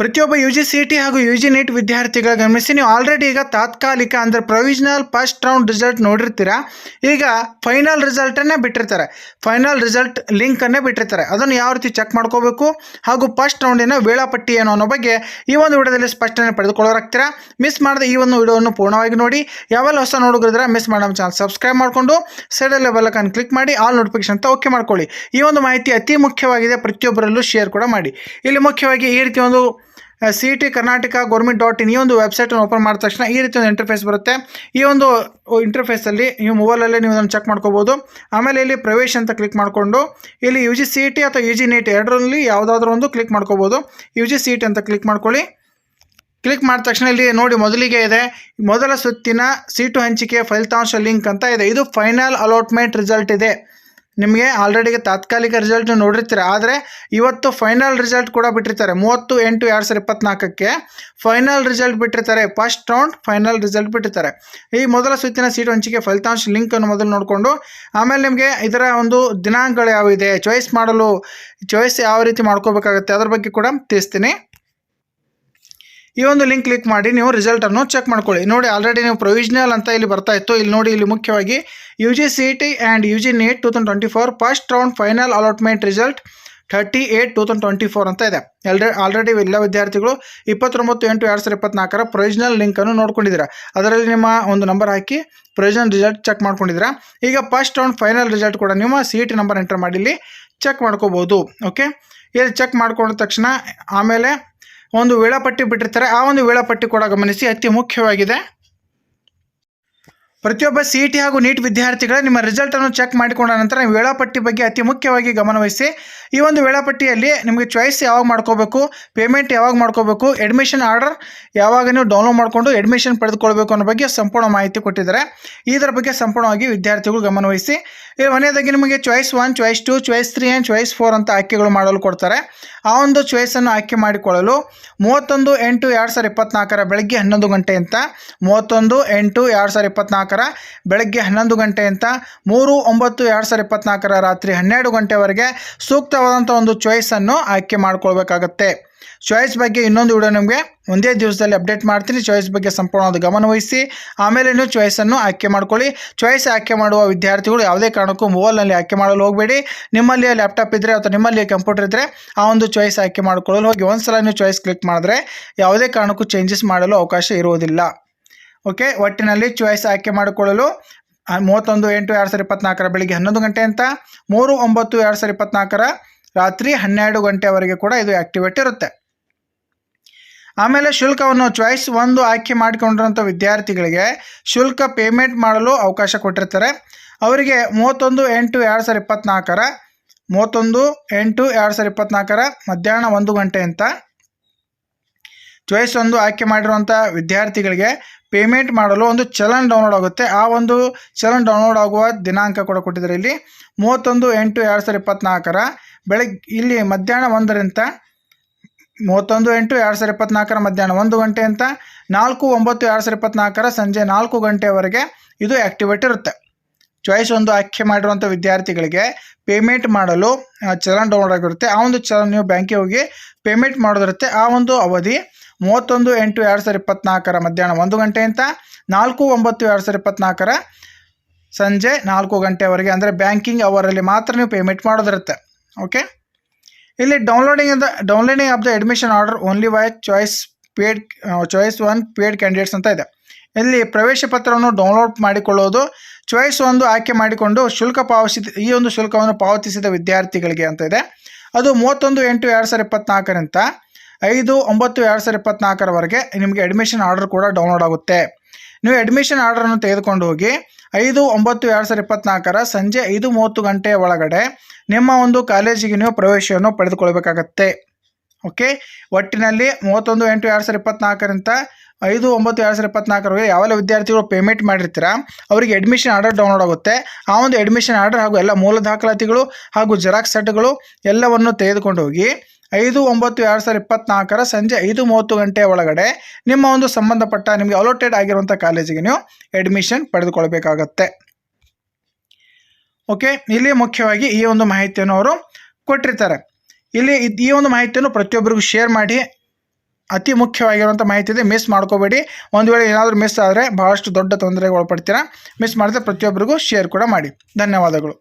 ಪ್ರತಿಯೊಬ್ಬ U G C T ಹಾಗೂ U G NEET ವಿದ್ಯಾರ್ಥಿಗಳ ಗಮನಿಸಿ, ನೀವು ಆಲ್ರೆಡಿ ಈಗ ತಾತ್ಕಾಲಿಕ ಅಂದರೆ ಪ್ರೊವಿಷನಲ್ ಫಸ್ಟ್ ರೌಂಡ್ ರಿಸಲ್ಟ್ ನೋಡಿರ್ತೀರಾ? ಈಗ ಫೈನಲ್ ರಿಸಲ್ಟನ್ನೇ ಬಿಟ್ಟಿರ್ತಾರೆ. ಫೈನಲ್ ರಿಸಲ್ಟ್ ಲಿಂಕನ್ನೇ ಬಿಟ್ಟಿರ್ತಾರೆ. ಅದನ್ನು ಯಾವ ರೀತಿ ಚೆಕ್ ಮಾಡ್ಕೋಬೇಕು? ಹಾಗೂ ಫಸ್ಟ್ ರೌಂಡಿನ ವೇಳಾಪಟ್ಟಿ ಏನು ಅನ್ನೋ ಬಗ್ಗೆ ಈ ಒಂದು ವಿಡಿಯೋದಲ್ಲಿ ಸ್ಪಷ್ಟನೆ ಪಡೆದುಕೊಳ್ಳೋರಾಗ್ತೀರಾ? ಮಿಸ್ ಮಾಡದೆ ಈ ಒಂದು ವಿಡಿಯೋವನ್ನು ಪೂರ್ಣವಾಗಿ ನೋಡಿ. ಯಾವೆಲ್ಲ ಹೊಸ ನೋಡಿದ್ರೆ ಮಿಸ್ ಮಾಡೋ ಚಾನಲ್ ಸಬ್ಸ್ಕ್ರೈಬ್ ಮಾಡಿಕೊಂಡು ಸೈಡಲ್ಲೇ ಬೆಲ್ಲಕನ್ನು ಕ್ಲಿಕ್ ಮಾಡಿ ಆಲ್ ನೋಟಿಫಿಕೇಶನ್ ಅಂತ ಓಕೆ ಮಾಡ್ಕೊಳ್ಳಿ. ಈ ಒಂದು ಮಾಹಿತಿ ಅತಿ ಮುಖ್ಯವಾಗಿದೆ ಪ್ರತಿಯೊಬ್ಬರಲ್ಲೂ ಶೇರ್ ಕೂಡ ಮಾಡಿ. ಇಲ್ಲಿ ಮುಖ್ಯವಾಗಿ ಈ ರೀತಿ ಒಂದು C T Karnataka government dot in ಈ ಒಂದು ವೆಬ್ಸೈಟನ್ನು ಓಪನ್ ಮಾಡಿದ ತಕ್ಷಣ ಈ ರೀತಿ ಒಂದು ಇಂಟರ್ಫೇಸ್ ಬರುತ್ತೆ. ಈ ಒಂದು ಇಂಟರ್ಫೇಸಲ್ಲಿ ನೀವು ಮೊಬೈಲಲ್ಲೇ ನೀವು ಅದನ್ನು ಚೆಕ್ ಮಾಡ್ಕೋಬೋದು. ಆಮೇಲೆ ಇಲ್ಲಿ ಪ್ರವೇಶ ಅಂತ ಕ್ಲಿಕ್ ಮಾಡಿಕೊಂಡು, ಇಲ್ಲಿ ಯು ಜಿ ಸಿ ಟಿ ಅಥವಾ ಯು ಜಿ ನೀಟ್ ಎರಡರಲ್ಲಿ ಯಾವುದಾದ್ರೂ ಒಂದು ಕ್ಲಿಕ್ ಮಾಡ್ಕೋಬೋದು. ಯು ಜಿ ಸಿ ಟಿ ಅಂತ ಕ್ಲಿಕ್ ಮಾಡ್ಕೊಳ್ಳಿ. ಕ್ಲಿಕ್ ಮಾಡಿದ ತಕ್ಷಣ ಇಲ್ಲಿ ನೋಡಿ ಮೊದಲಿಗೆ ಇದೆ. ಮೊದಲ ಸುತ್ತಿನ ಸೀಟು ಹಂಚಿಕೆ ಫಲಿತಾಂಶ ಲಿಂಕ್ ಅಂತ ಇದೆ. ಇದು ಫೈನಲ್ ಅಲಾಟ್ಮೆಂಟ್ ರಿಸಲ್ಟ್ ಇದೆ. ನಿಮಗೆ ಆಲ್ರೆಡಿ ತಾತ್ಕಾಲಿಕ ರಿಸಲ್ಟ್ ನೋಡಿರ್ತೀರ. ಆದರೆ ಇವತ್ತು ಫೈನಲ್ ರಿಸಲ್ಟ್ ಕೂಡ ಬಿಟ್ಟಿರ್ತಾರೆ. ಮೂವತ್ತು, ಎಂಟು, ಎರಡು ಸಾವಿರದ ಇಪ್ಪತ್ನಾಲ್ಕಕ್ಕೆ ಫೈನಲ್ ರಿಸಲ್ಟ್ ಬಿಟ್ಟಿರ್ತಾರೆ. ಫಸ್ಟ್ ರೌಂಡ್ ಫೈನಲ್ ರಿಸಲ್ಟ್ ಬಿಟ್ಟಿರ್ತಾರೆ. ಈ ಮೊದಲ ಸುತ್ತಿನ ಸೀಟ್ ಹಂಚಿಕೆ ಫಲಿತಾಂಶ ಲಿಂಕನ್ನು ಮೊದಲು ನೋಡಿಕೊಂಡು, ಆಮೇಲೆ ನಿಮಗೆ ಇದರ ಒಂದು ದಿನಾಂಕಗಳು ಯಾವಿದೆ ಚಾಯ್ಸ್ ಮಾಡಲು ಚಾಯ್ಸ್ ಯಾವ ರೀತಿ ಮಾಡ್ಕೋಬೇಕಾಗುತ್ತೆ? ಅದ್ರ ಬಗ್ಗೆ ಕೂಡ ತಿಳಿಸ್ತೀನಿ. ಈ ಒಂದು ಲಿಂಕ್ ಕ್ಲಿಕ್ ಮಾಡಿ ನೀವು ರಿಸಲ್ಟನ್ನು ಚೆಕ್ ಮಾಡ್ಕೊಳ್ಳಿ. ನೋಡಿ ಆಲ್ರೆಡಿ ನೀವು ಪ್ರೊವಿಷನಲ್ ಅಂತ ಇಲ್ಲಿ ಬರ್ತಾ ಇತ್ತು. ಇಲ್ಲಿ ನೋಡಿ, ಇಲ್ಲಿ ಮುಖ್ಯವಾಗಿ U G C T and U G NEET two thousand twenty four first round final allotment result thirty eight two thousand twenty four ಅಂತ ಇದೆ. ಎಲ್ರೆ ಆಲ್ರೆಡಿ ಎಲ್ಲ ವಿದ್ಯಾರ್ಥಿಗಳು ಇಪ್ಪತ್ತೊಂಬತ್ತು, ಎಂಟು, ಎರಡು ಸಾವಿರದ ಇಪ್ಪತ್ನಾಲ್ಕರ ಪ್ರೊವಿಷನಲ್ ಲಿಂಕನ್ನು ನೋಡ್ಕೊಂಡಿದ್ದೀರಾ. ಅದರಲ್ಲಿ ನಿಮ್ಮ ಒಂದು ನಂಬರ್ ಹಾಕಿ ಪ್ರೊವಿಷನಲ್ ರಿಸಲ್ಟ್ ಚೆಕ್ ಮಾಡ್ಕೊಂಡಿದ್ದೀರಾ. ಈಗ ಫಸ್ಟ್ ರೌಂಡ್ ಫೈನಲ್ ರಿಸಲ್ಟ್ ಕೂಡ ನಿಮ್ಮ ಸಿ ಟಿ ನಂಬರ್ ಎಂಟರ್ ಮಾಡಿ ಇಲ್ಲಿ ಚೆಕ್ ಮಾಡ್ಕೋಬೋದು. ಓಕೆ ಇಲ್ಲಿ ಚೆಕ್ ಮಾಡ್ಕೊಂಡ ತಕ್ಷಣ ಆಮೇಲೆ ಒಂದು ವೇಳಾಪಟ್ಟಿ ಬಿಟ್ಟಿರ್ತಾರೆ. ಆ ಒಂದು ವೇಳಾಪಟ್ಟಿ ಕೂಡ ಗಮನಿಸಿ ಅತಿ ಮುಖ್ಯವಾಗಿದೆ. ಪ್ರತಿಯೊಬ್ಬ ಸಿ ಟಿ ಹಾಗೂ ನೀಟ್ ವಿದ್ಯಾರ್ಥಿಗಳ ನಿಮ್ಮ ರಿಸಲ್ಟನ್ನು ಚೆಕ್ ಮಾಡಿಕೊಂಡ ನಂತರ ನೀವು ವೇಳಾಪಟ್ಟಿ ಬಗ್ಗೆ ಅತಿ ಮುಖ್ಯವಾಗಿ ಗಮನವಹಿಸಿ ಈ ಒಂದು ವೇಳಾಪಟ್ಟಿಯಲ್ಲಿ ನಿಮಗೆ ಚಾಯ್ಸ್ ಯಾವಾಗ ಮಾಡ್ಕೋಬೇಕು ಪೇಮೆಂಟ್ ಯಾವಾಗ ಮಾಡ್ಕೋಬೇಕು ಅಡ್ಮಿಷನ್ ಆರ್ಡರ್ ಯಾವಾಗ ನೀವು ಡೌನ್ಲೋಡ್ ಮಾಡಿಕೊಂಡು ಅಡ್ಮಿಷನ್ ಪಡೆದುಕೊಳ್ಬೇಕು ಅನ್ನೋ ಬಗ್ಗೆ ಸಂಪೂರ್ಣ ಮಾಹಿತಿ ಕೊಟ್ಟಿದ್ದಾರೆ. ಇದರ ಬಗ್ಗೆ ಸಂಪೂರ್ಣವಾಗಿ ವಿದ್ಯಾರ್ಥಿಗಳು ಗಮನವಹಿಸಿ ಇಲ್ಲಿ ಮನೆಯದಾಗಿ ನಿಮಗೆ choice one choice two choice three and choice four ಅಂತ ಆಯ್ಕೆಗಳು ಮಾಡಲು ಕೊಡ್ತಾರೆ. ಆ ಒಂದು ಚಾಯ್ಸನ್ನು ಆಯ್ಕೆ ಮಾಡಿಕೊಳ್ಳಲು ಮೂವತ್ತೊಂದು ಎಂಟು ಎರಡು ಸಾವಿರದ ಇಪ್ಪತ್ತ್ನಾಲ್ಕರ ಬೆಳಗ್ಗೆ ಹನ್ನೊಂದು ಗಂಟೆ ಅಂತ ಮೂವತ್ತೊಂದು ಎಂಟು ಎರಡು ಸಾವಿರದ ಇಪ್ಪತ್ನಾಲ್ಕರ ಬೆಳಗ್ಗೆ ಹನ್ನೊಂದು ಗಂಟೆ ಅಂತ ಮೂರು ಒಂಬತ್ತು ಎರಡು ಸಾವಿರದ ಇಪ್ಪತ್ನಾಲ್ಕರ ರಾತ್ರಿ ಹನ್ನೆರಡು ಗಂಟೆವರೆಗೆ ಸೂಕ್ತವಾದಂಥ ಒಂದು ಚಾಯ್ಸನ್ನು ಆಯ್ಕೆ ಮಾಡ್ಕೊಳ್ಬೇಕಾಗತ್ತೆ ಚಾಯ್ಸ್ ಬಗ್ಗೆ ಇನ್ನೊಂದು ವಿಡಿಯೋ ನಿಮಗೆ ಒಂದೇ ದಿವಸದಲ್ಲಿ ಅಪ್ಡೇಟ್ ಮಾಡ್ತೀನಿ ಚಾಯ್ಸ್ ಬಗ್ಗೆ ಸಂಪೂರ್ಣವಾದ ಗಮನವಹಿಸಿ ಆಮೇಲೆ ನೀವು ಚಾಯ್ಸನ್ನು ಆಯ್ಕೆ ಮಾಡ್ಕೊಳ್ಳಿ ಚಾಯ್ಸ್ ಆಯ್ಕೆ ಮಾಡುವ ವಿದ್ಯಾರ್ಥಿಗಳು ಯಾವುದೇ ಕಾರಣಕ್ಕೂ ಮೊಬೈಲ್ನಲ್ಲಿ ಆಯ್ಕೆ ಮಾಡಲು ಹೋಗಬೇಡಿ ನಿಮ್ಮಲ್ಲಿ ಲ್ಯಾಪ್ಟಾಪ್ ಇದ್ದರೆ ಅಥವಾ ನಿಮ್ಮಲ್ಲಿ ಕಂಪ್ಯೂಟರ್ ಇದ್ದರೆ ಆ ಒಂದು ಚಾಯ್ಸ್ ಆಯ್ಕೆ ಮಾಡಿಕೊಳ್ಳಲು ಹೋಗಿ ಒಂದು ಸಲ ನೀವು ಚಾಯ್ಸ್ ಕ್ಲಿಕ್ ಮಾಡಿದ್ರೆ ಯಾವುದೇ ಕಾರಣಕ್ಕೂ ಚೇಂಜಸ್ ಮಾಡಲು ಅವಕಾಶ ಇರುವುದಿಲ್ಲ ಓಕೆ, ಒಟ್ಟಿನಲ್ಲಿ ಚಾಯ್ಸ್ ಆಯ್ಕೆ ಮಾಡಿಕೊಳ್ಳಲು ಮೂವತ್ತೊಂದು ಎಂಟು ಎರಡು ಸಾವಿರದ ಇಪ್ಪತ್ನಾಲ್ಕರ ಬೆಳಿಗ್ಗೆ ಹನ್ನೊಂದು ಗಂಟೆ ಅಂತ, ಮೂರು ಒಂಬತ್ತು ಎರಡು ಸಾವಿರದ ಇಪ್ಪತ್ನಾಲ್ಕರ ರಾತ್ರಿ ಹನ್ನೆರಡು ಗಂಟೆವರೆಗೆ ಕೂಡ ಇದು ಆ್ಯಕ್ಟಿವೇಟ್ ಇರುತ್ತೆ. ಆಮೇಲೆ ಶುಲ್ಕವನ್ನು ಚಾಯ್ಸ್ ಒಂದು ಆಯ್ಕೆ ಮಾಡಿಕೊಂಡಿರುವಂಥ ವಿದ್ಯಾರ್ಥಿಗಳಿಗೆ ಶುಲ್ಕ ಪೇಮೆಂಟ್ ಮಾಡಲು ಅವಕಾಶ ಕೊಟ್ಟಿರ್ತಾರೆ. ಅವರಿಗೆ ಮೂವತ್ತೊಂದು ಎಂಟು ಎರಡು ಸಾವಿರದ ಇಪ್ಪತ್ನಾಲ್ಕರ, ಮೂವತ್ತೊಂದು ಎಂಟು ಎರಡು ಸಾವಿರದ ಇಪ್ಪತ್ನಾಲ್ಕರ ಮಧ್ಯಾಹ್ನ ಒಂದು ಗಂಟೆ ಅಂತ ಚಾಯ್ಸ್ ಒಂದು ಆಯ್ಕೆ ಮಾಡಿರುವಂಥ ವಿದ್ಯಾರ್ಥಿಗಳಿಗೆ ಪೇಮೆಂಟ್ ಮಾಡಲು ಒಂದು ಚಲನ್ ಡೌನ್ಲೋಡ್ ಆಗುತ್ತೆ. ಆ ಒಂದು ಚಲನ್ ಡೌನ್ಲೋಡ್ ಆಗುವ ದಿನಾಂಕ ಕೂಡ ಕೊಟ್ಟಿದ್ದಾರೆ ಇಲ್ಲಿ. ಮೂವತ್ತೊಂದು, ಎಂಟು, ಎರಡು ಸಾವಿರದ ಇಪ್ಪತ್ತ್ನಾಲ್ಕರ ಬೆಳಗ್ಗೆ ಇಲ್ಲಿ ಮಧ್ಯಾಹ್ನ ಒಂದರಿಂದ ಮೂವತ್ತೊಂದು, ಎಂಟು, ಎರಡು ಸಾವಿರದ ಇಪ್ಪತ್ತ್ನಾಲ್ಕರ ಮಧ್ಯಾಹ್ನ ಒಂದು ಗಂಟೆ ಅಂತ ನಾಲ್ಕು, ಒಂಬತ್ತು, ಎರಡು ಸಾವಿರದ ಇಪ್ಪತ್ತ್ನಾಲ್ಕರ ಸಂಜೆ ನಾಲ್ಕು ಗಂಟೆವರೆಗೆ ಇದು ಆ್ಯಕ್ಟಿವೇಟ್ ಇರುತ್ತೆ. ಚಾಯ್ಸ್ ಒಂದು ಆಯ್ಕೆ ಮಾಡಿರುವಂಥ ವಿದ್ಯಾರ್ಥಿಗಳಿಗೆ ಪೇಮೆಂಟ್ ಮಾಡಲು ಚಲನ್ ಡೌನ್ಲೋಡ್ ಆಗಿರುತ್ತೆ. ಆ ಒಂದು ಚಲನ್ ನೀವು ಬ್ಯಾಂಕಿಗೆ ಹೋಗಿ ಪೇಮೆಂಟ್ ಮಾಡೋದಿರುತ್ತೆ. ಆ ಒಂದು ಅವಧಿ ಮೂವತ್ತೊಂದು ಎಂಟು ಎರಡು ಸಾವಿರ ಇಪ್ಪತ್ನಾಲ್ಕರ ಮಧ್ಯಾಹ್ನ ಒಂದು ಗಂಟೆಯಿಂದ ನಾಲ್ಕು ಒಂಬತ್ತು ಎರಡು ಸಾವಿರ ಇಪ್ಪತ್ನಾಲ್ಕರ ಸಂಜೆ ನಾಲ್ಕು ಗಂಟೆವರೆಗೆ ಅಂದರೆ ಬ್ಯಾಂಕಿಂಗ್ ಅವರಲ್ಲಿ ಮಾತ್ರ ನೀವು ಪೇಮೆಂಟ್ ಮಾಡೋದಿರುತ್ತೆ. ಓಕೆ ಇಲ್ಲಿ downloading the downloading of the admission order only by choice paid choice one paid candidates ಅಂತ ಇದೆ. ಇಲ್ಲಿ ಪ್ರವೇಶ ಪತ್ರವನ್ನು ಡೌನ್ಲೋಡ್ ಮಾಡಿಕೊಳ್ಳೋದು ಚಾಯ್ಸ್ ಒಂದು ಆಯ್ಕೆ ಮಾಡಿಕೊಂಡು ಶುಲ್ಕ ಪಾವತಿಸಿದ ಈ ಒಂದು ಶುಲ್ಕವನ್ನು ಪಾವತಿಸಿದ ವಿದ್ಯಾರ್ಥಿಗಳಿಗೆ ಅಂತ ಇದೆ. ಅದು ಮೂವತ್ತೊಂದು ಎಂಟು ಎರಡು ಸಾವಿರ ಇಪ್ಪತ್ನಾಲ್ಕರಿಂದ ಐದು ಒಂಬತ್ತು ಎರಡು ಸಾವಿರ ಇಪ್ಪತ್ನಾಲ್ಕರವರೆಗೆ ನಿಮಗೆ ಅಡ್ಮಿಷನ್ ಆರ್ಡರ್ ಕೂಡ ಡೌನ್ಲೋಡ್ ಆಗುತ್ತೆ. ನೀವು ಅಡ್ಮಿಷನ್ ಆರ್ಡರನ್ನು ತೆಗೆದುಕೊಂಡು ಹೋಗಿ ಐದು ಒಂಬತ್ತು ಎರಡು ಸಾವಿರ ಇಪ್ಪತ್ನಾಲ್ಕರ ಸಂಜೆ ಐದು ಮೂವತ್ತು ಗಂಟೆಯ ಒಳಗಡೆ ನಿಮ್ಮ ಒಂದು ಕಾಲೇಜಿಗೆ ನೀವು ಪ್ರವೇಶವನ್ನು ಪಡೆದುಕೊಳ್ಬೇಕಾಗತ್ತೆ. ಓಕೆ? ಒಟ್ಟಿನಲ್ಲಿ ಮೂವತ್ತೊಂದು, ಎಂಟು, ಎರಡು ಸಾವಿರದ ಇಪ್ಪತ್ನಾಲ್ಕರಿಂದ ಐದು, ಒಂಬತ್ತು, ಎರಡು ಸಾವಿರದ ಇಪ್ಪತ್ನಾಲ್ಕರವರೆಗೆ ಯಾವೆಲ್ಲ ವಿದ್ಯಾರ್ಥಿಗಳು ಪೇಮೆಂಟ್ ಮಾಡಿರ್ತೀರ, ಅವರಿಗೆ ಅಡ್ಮಿಷನ್ ಆರ್ಡರ್ ಡೌನ್ಲೋಡ್ ಆಗುತ್ತೆ. ಆ ಒಂದು ಅಡ್ಮಿಷನ್ ಆರ್ಡರ್ ಹಾಗೂ ಎಲ್ಲ ಮೂಲ ದಾಖಲಾತಿಗಳು ಹಾಗೂ ಜೆರಾಕ್ಸ್ ಸೆಟ್ಗಳು ಎಲ್ಲವನ್ನು ತೆಗೆದುಕೊಂಡು ಹೋಗಿ ಐದು, ಒಂಬತ್ತು, ಎರಡು ಸಾವಿರದ ಇಪ್ಪತ್ನಾಲ್ಕರ ಸಂಜೆ ಐದು ಮೂವತ್ತು ಗಂಟೆಯ ಒಳಗಡೆ ನಿಮ್ಮ ಒಂದು ಸಂಬಂಧಪಟ್ಟ ನಿಮಗೆ ಅಲೋಟೆಡ್ ಆಗಿರುವಂಥ ಕಾಲೇಜಿಗೆ ನೀವು ಅಡ್ಮಿಷನ್ ಪಡೆದುಕೊಳ್ಬೇಕಾಗತ್ತೆ ಓಕೆ? ಇಲ್ಲಿ ಮುಖ್ಯವಾಗಿ ಈ ಒಂದು ಮಾಹಿತಿಯನ್ನು ಅವರು ಕೊಟ್ಟಿರ್ತಾರೆ. ಇಲ್ಲಿ ಈ ಒಂದು ಮಾಹಿತಿಯನ್ನು ಪ್ರತಿಯೊಬ್ಬರಿಗೂ ಶೇರ್ ಮಾಡಿ ಅತಿ ಮುಖ್ಯವಾಗಿರುವಂಥ ಮಾಹಿತಿ ಇದೆ ಮಿಸ್ ಮಾಡ್ಕೋಬೇಡಿ. ಒಂದು ವೇಳೆ ಏನಾದರೂ ಮಿಸ್ ಆದರೆ ಬಹಳಷ್ಟು ದೊಡ್ಡ ತೊಂದರೆಗೆ ಒಳಪಡ್ತೀರಾ. ಮಿಸ್ ಮಾಡಿದ್ರೆ ಪ್ರತಿಯೊಬ್ಬರಿಗೂ ಶೇರ್ ಕೂಡ ಮಾಡಿ. ಧನ್ಯವಾದಗಳು.